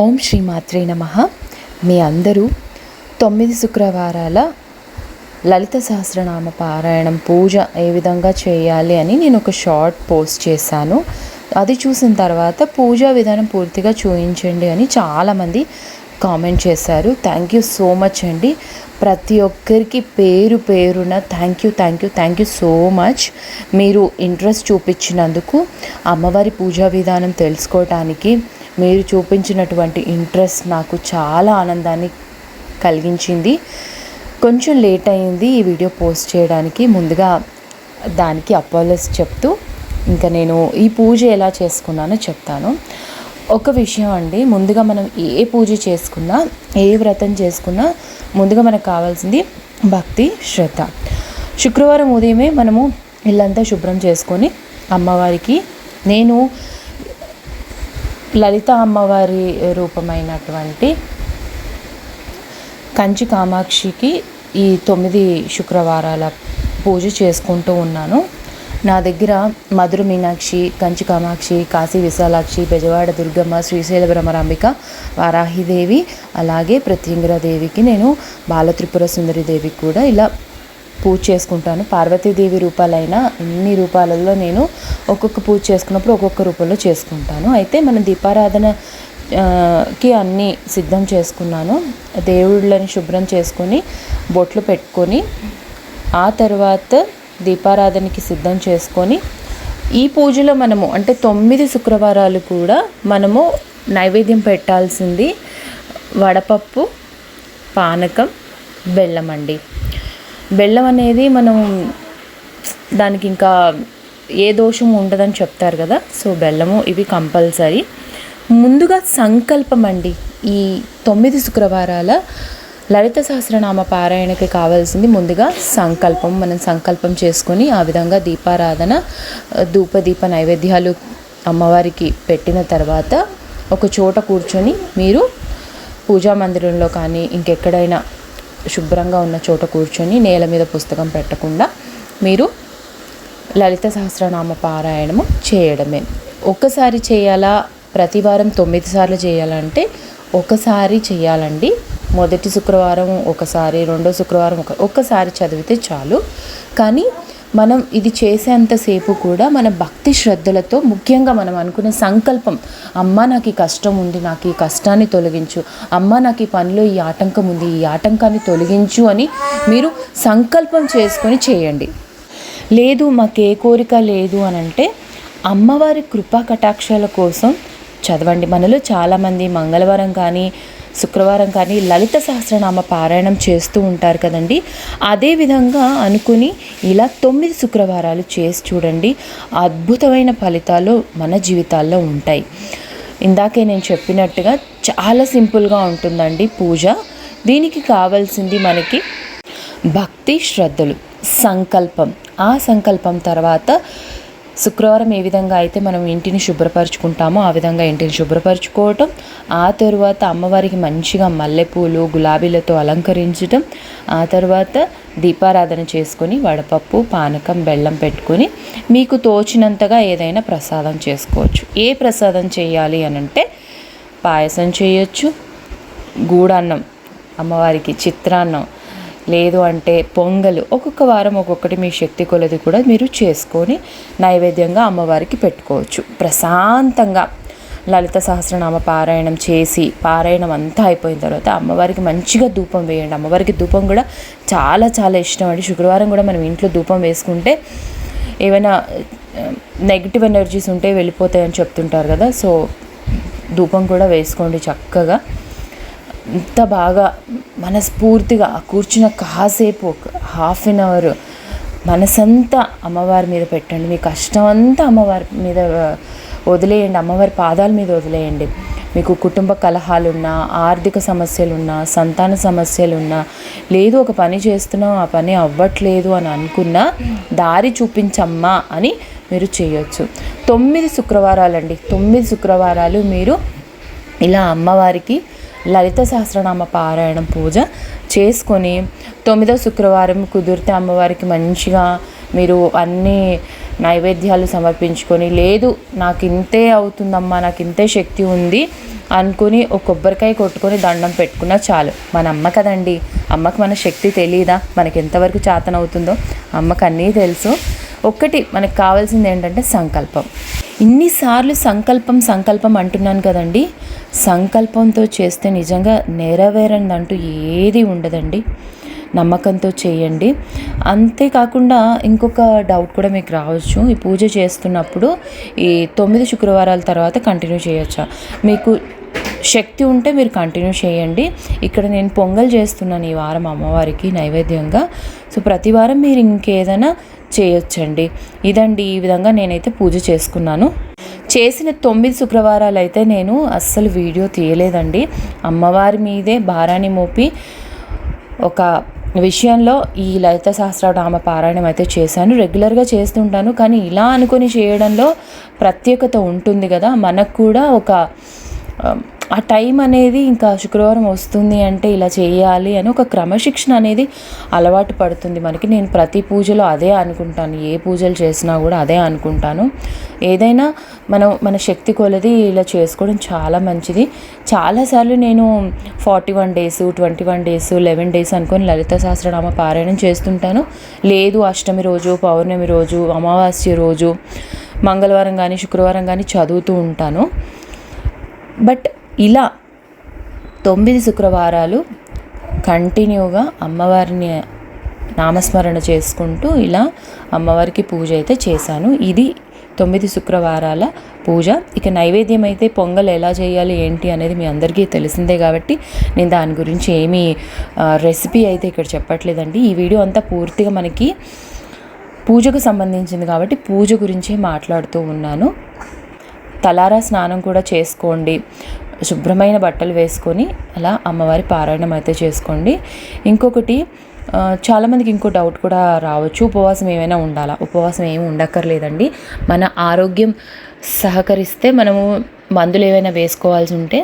ఓం శ్రీ మాత్రే నమ. మీ అందరూ తొమ్మిది శుక్రవారాల లలిత సహస్రనామ పారాయణం పూజ ఏ విధంగా చేయాలి అని నేను ఒక షార్ట్ పోస్ట్ చేశాను. అది చూసిన తర్వాత పూజా విధానం పూర్తిగా చూపించండి అని చాలామంది కామెంట్ చేశారు. థ్యాంక్ యూ సో మచ్ అండి. ప్రతి ఒక్కరికి పేరు పేరున thank you thank you thank you so much. మీరు ఇంట్రెస్ట్ చూపించినందుకు అమ్మవారి పూజా విధానం తెలుసుకోవటానికి మీరు చూపించినటువంటి ఇంట్రెస్ట్ నాకు చాలా ఆనందాన్ని కలిగించింది. కొంచెం లేట్ అయింది ఈ వీడియో పోస్ట్ చేయడానికి. ముందుగా దానికి అపాలస్ చెప్తూ ఇంకా నేను ఈ పూజ ఎలా చేసుకున్నానో చెప్తాను. ఒక విషయం అండి ముందుగా మనం ఏ పూజ చేసుకున్నా ఏ వ్రతం చేసుకున్నా ముందుగా మనకు కావాల్సింది భక్తి శ్రద్ధ. శుక్రవారం ఉదయమే మనము ఇల్లంతా శుభ్రం చేసుకొని అమ్మవారికి నేను లలిత అమ్మవారి రూపమైనటువంటి కంచి కామాక్షికి ఈ తొమ్మిది శుక్రవారాల పూజ చేసుకుంటూ ఉన్నాను. నా దగ్గర మధుర మీనాక్షి కంచి కామాక్షి కాశీ విశాలాక్షి బెజవాడ దుర్గమ్మ శ్రీశైల భ్రమరాంబిక వారాహిదేవి అలాగే దేవికి నేను బాలత్రిపుర సుందరిదేవికి కూడా ఇలా పూజ చేసుకుంటాను. పార్వతీదేవి రూపాలైన ఎన్ని రూపాలలో నేను ఒక్కొక్క పూజ చేసుకున్నప్పుడు ఒక్కొక్క రూపంలో చేసుకుంటాను. అయితే మన దీపారాధన కి అన్నీ సిద్ధం చేసుకున్నాను. దేవుళ్ళని శుభ్రం చేసుకొని బొట్లు పెట్టుకొని ఆ తర్వాత దీపారాధనకి సిద్ధం చేసుకొని ఈ పూజలో మనము అంటే తొమ్మిది శుక్రవారాలు కూడా మనము నైవేద్యం పెట్టాల్సింది వడపప్పు పానకం బెల్లం అండి బెల్లం అనేది మనం దానికి ఇంకా ఏ దోషం ఉండదని చెప్తారు కదా సో బెల్లము ఇవి కంపల్సరీ. ముందుగా సంకల్పం అండి. ఈ తొమ్మిది శుక్రవారాల లలిత సహస్రనామ పారాయణకి కావాల్సింది ముందుగా సంకల్పం. మనం సంకల్పం చేసుకొని ఆ విధంగా దీపారాధన ధూపదీప నైవేద్యాలు అమ్మవారికి పెట్టిన తర్వాత ఒక చోట కూర్చొని మీరు పూజా మందిరంలో కానీ ఇంకెక్కడైనా శుభ్రంగా ఉన్న చోట కూర్చొని నేల మీద పుస్తకం పెట్టకుండా మీరు లలిత సహస్రనామ పారాయణము చేయడమే. ఒక్కసారి చేయాలా? ప్రతి వారం తొమ్మిది సార్లు చేయాలంటే ఒకసారి చేయాలండి. మొదటి శుక్రవారం ఒకసారి రెండో శుక్రవారం ఒక ఒక్కసారి చదివితే చాలు. కానీ మనం ఇది చేసేంతసేపు కూడా మన భక్తి శ్రద్ధలతో ముఖ్యంగా మనం అనుకునే సంకల్పం అమ్మ నాకు ఈ కష్టం ఉంది నాకు ఈ కష్టాన్ని తొలగించు. అమ్మ నాకు ఈ పనిలో ఈ ఆటంకం ఉంది ఈ ఆటంకాన్ని తొలగించు అని మీరు సంకల్పం చేసుకొని చేయండి. లేదు మాకే కోరిక లేదు అని అంటే అమ్మవారి కృపా కటాక్షాల కోసం చదవండి. మనలో చాలామంది మంగళవారం కానీ శుక్రవారం కానీ లలిత సహస్రనామ పారాయణం చేస్తూ ఉంటారు కదండి. అదేవిధంగా అనుకుని ఇలా తొమ్మిది శుక్రవారాలు చేసి చూడండి. అద్భుతమైన ఫలితాలు మన జీవితాల్లో ఉంటాయి. ఇందాకే నేను చెప్పినట్టుగా చాలా సింపుల్గా ఉంటుందండి పూజ. దీనికి కావాల్సింది మనకి భక్తి శ్రద్ధలు సంకల్పం. ఆ సంకల్పం తర్వాత శుక్రవారం ఏ విధంగా అయితే మనం ఇంటిని శుభ్రపరచుకుంటామో ఆ విధంగా ఇంటిని శుభ్రపరచుకోవటం ఆ తరువాత అమ్మవారికి మంచిగా మల్లెపూలు గులాబీలతో అలంకరించటం ఆ తర్వాత దీపారాధన చేసుకొని వడపప్పు పానకం బెల్లం పెట్టుకొని మీకు తోచినంతగా ఏదైనా ప్రసాదం చేసుకోవచ్చు. ఏ ప్రసాదం చేయాలి అని అంటే పాయసం చేయొచ్చు గూడన్నం అమ్మవారికి చిత్రాన్నం లేదు అంటే పొంగలు. ఒక్కొక్క వారం ఒక్కొక్కటి మీ శక్తి కొలది కూడా మీరు చేసుకొని నైవేద్యంగా అమ్మవారికి పెట్టుకోవచ్చు. ప్రశాంతంగా లలిత సహస్రనామ పారాయణం చేసి పారాయణం అంతా అయిపోయిన తర్వాత అమ్మవారికి మంచిగా ధూపం వేయండి. అమ్మవారికి ధూపం కూడా చాలా చాలా ఇష్టం అండి. శుక్రవారం కూడా మనం ఇంట్లో ధూపం వేసుకుంటే ఏమైనా నెగిటివ్ ఎనర్జీస్ ఉంటే వెళ్ళిపోతాయని చెప్తుంటారు కదా. సో ధూపం కూడా వేసుకోండి చక్కగా. ఎంత బాగా మనస్ఫూర్తిగా కూర్చున్న కాసేపు ఒక హాఫ్ అన్ అవర్ మనసంతా అమ్మవారి మీద పెట్టండి. మీ కష్టం అంతా అమ్మవారి మీద వదిలేయండి. అమ్మవారి పాదాల మీద వదిలేయండి. మీకు కుటుంబ కలహాలున్నా ఆర్థిక సమస్యలున్నా సంతాన సమస్యలున్నా లేదు ఒక పని చేస్తున్నాం ఆ పని అవ్వట్లేదు అని అనుకున్నా దారి చూపించమ్మా అని మీరు చేయొచ్చు. తొమ్మిది శుక్రవారాలండి. తొమ్మిది శుక్రవారాలు మీరు ఇలా అమ్మవారికి లలిత సహస్రనామ పారాయణం పూజ చేసుకొని తొమ్మిదో శుక్రవారం కుదిరితే అమ్మవారికి మంచిగా మీరు అన్ని నైవేద్యాలు సమర్పించుకొని లేదు నాకు ఇంతే అవుతుందమ్మా నాకు ఇంతే శక్తి ఉంది అనుకుని ఒక కొబ్బరికాయ కొట్టుకొని దండం పెట్టుకున్నా చాలు. మన అమ్మ కదండి అమ్మకి మన శక్తి తెలియదా మనకి ఎంతవరకు చేతనవుతుందో? అమ్మకు అన్నీ తెలుసు. ఒక్కటి మనకు కావాల్సింది ఏంటంటే సంకల్పం. ఇన్నిసార్లు సంకల్పం సంకల్పం అంటున్నాను కదండి. సంకల్పంతో చేస్తే నిజంగా నెరవేరందంటూ ఏది ఉండదండి. నమ్మకంతో చేయండి. అంతేకాకుండా ఇంకొక డౌట్ కూడా మీకు రావచ్చు. ఈ పూజ చేస్తున్నప్పుడు ఈ తొమ్మిది శుక్రవారాల తర్వాత కంటిన్యూ చేయొచ్చా? మీకు శక్తి ఉంటే మీరు కంటిన్యూ చేయండి. ఇక్కడ నేను పొంగల్ చేస్తున్నాను ఈ వారం అమ్మవారికి నైవేద్యంగా. సో ప్రతి వారం మీరు ఇంకేదైనా చేయొచ్చండి. ఇదండి ఈ విధంగా నేనైతే పూజ చేసుకున్నాను. చేసిన తొమ్మిది శుక్రవారాలు అయితే నేను అస్సలు వీడియో తీయలేదండి. అమ్మవారి మీదే భారాన్ని మోపి ఒక విషయంలో ఈ లలిత సహస్రనామ పారాయణం అయితే చేశాను. రెగ్యులర్గా చేస్తుంటాను. కానీ ఇలా అనుకొని చేయడంలో ప్రత్యేకత ఉంటుంది కదా. మనకు కూడా ఒక ఆ టైం అనేది ఇంకా శుక్రవారం వస్తుంది అంటే ఇలా చేయాలి అని ఒక క్రమశిక్షణ అనేది అలవాటు పడుతుంది. మనకి నేను ప్రతి పూజలో అదే అనుకుంటాను. ఏ పూజలు చేసినా కూడా అదే అనుకుంటాను. ఏదైనా మనం మన శక్తి కొలది ఇలా చేసుకోవడం చాలా మంచిది. చాలాసార్లు నేను forty one days twenty one days eleven days అనుకొని లలిత సహస్రనామ పారాయణం చేస్తుంటాను. లేదు అష్టమి రోజు పౌర్ణమి రోజు అమావాస్య రోజు మంగళవారం కానీ శుక్రవారం కానీ చదువుతూ ఉంటాను. బట్ ఇలా తొమ్మిది శుక్రవారాలు కంటిన్యూగా అమ్మవారిని నామస్మరణ చేసుకుంటూ ఇలా అమ్మవారికి పూజ అయితే చేశాను. ఇది తొమ్మిది శుక్రవారాల పూజ. ఇక నైవేద్యం అయితే పొంగల్ ఎలా చేయాలి ఏంటి అనేది మీ అందరికీ తెలిసిందే కాబట్టి నేను దాని గురించి ఏమీ రెసిపీ అయితే ఇక్కడ చెప్పట్లేదండి. ఈ వీడియో అంతా పూర్తిగా మనకి పూజకు సంబంధించింది కాబట్టి పూజ గురించే మాట్లాడుతూ ఉన్నాను. తలారా స్నానం కూడా చేసుకోండి. శుభ్రమైన బట్టలు వేసుకొని అలా అమ్మవారి పారాయణం అయితే చేసుకోండి. ఇంకొకటి చాలామందికి ఇంకో డౌట్ కూడా రావచ్చు. ఉపవాసం ఏమైనా ఉండాలా? ఉపవాసం ఏమి ఉండక్కర్లేదండి. మన ఆరోగ్యం సహకరిస్తే మనము మందులు ఏమైనా వేసుకోవాల్సి ఉంటే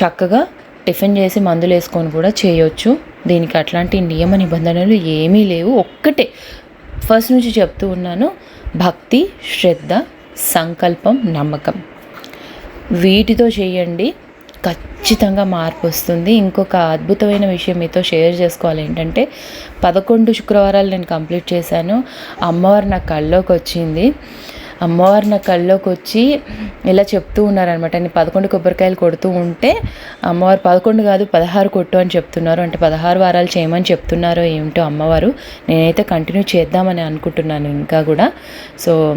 చక్కగా టిఫిన్ చేసి మందులు వేసుకొని కూడా చేయొచ్చు. దీనికి అట్లాంటి నియమ నిబంధనలు ఏమీ లేవు. ఒక్కటే ఫస్ట్ నుంచి చెప్తూ ఉన్నాను. భక్తి శ్రద్ధ సంకల్పం నమ్మకం. వీటితో చేయండి. ఖచ్చితంగా మార్పు వస్తుంది. ఇంకొక అద్భుతమైన విషయం మీతో షేర్ చేసుకోవాలి ఏంటంటే పదకొండు శుక్రవారాలు నేను కంప్లీట్ చేశాను. అమ్మవారు నా కళ్ళలోకి వచ్చింది. అమ్మవారు నా కళ్ళలోకి వచ్చి ఇలా చెప్తూ ఉన్నారనమాట నేను పదకొండు కొబ్బరికాయలు కొడుతూ ఉంటే అమ్మవారు పదకొండు కాదు పదహారు కొట్టు అని చెప్తున్నారు. అంటే పదహారు వారాలు చేయమని చెప్తున్నారో ఏమిటో అమ్మవారు నేనైతే కంటిన్యూ చేద్దామని అనుకుంటున్నాను ఇంకా కూడా. సో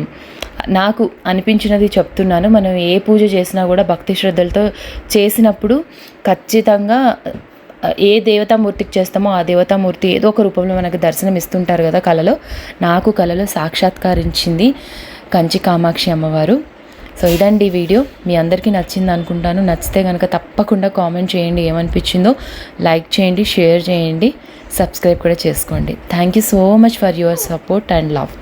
నాకు అనిపించినది చెప్తున్నాను. మనం ఏ పూజ చేసినా కూడా భక్తి శ్రద్ధలతో చేసినప్పుడు ఖచ్చితంగా ఏ దేవతామూర్తికి చేస్తామో ఆ దేవతామూర్తి ఏదో ఒక రూపంలో మనకు దర్శనం ఇస్తుంటారు కదా కళలో. నాకు కళలో సాక్షాత్కరించింది కంచి కామాక్షి అమ్మవారు. సో ఇదండి వీడియో. మీ అందరికీ నచ్చింది అనుకుంటాను. నచ్చితే కనుక తప్పకుండా కామెంట్ చేయండి ఏమనిపించిందో. లైక్ చేయండి షేర్ చేయండి సబ్స్క్రైబ్ కూడా చేసుకోండి. Thank you so much for your support and love.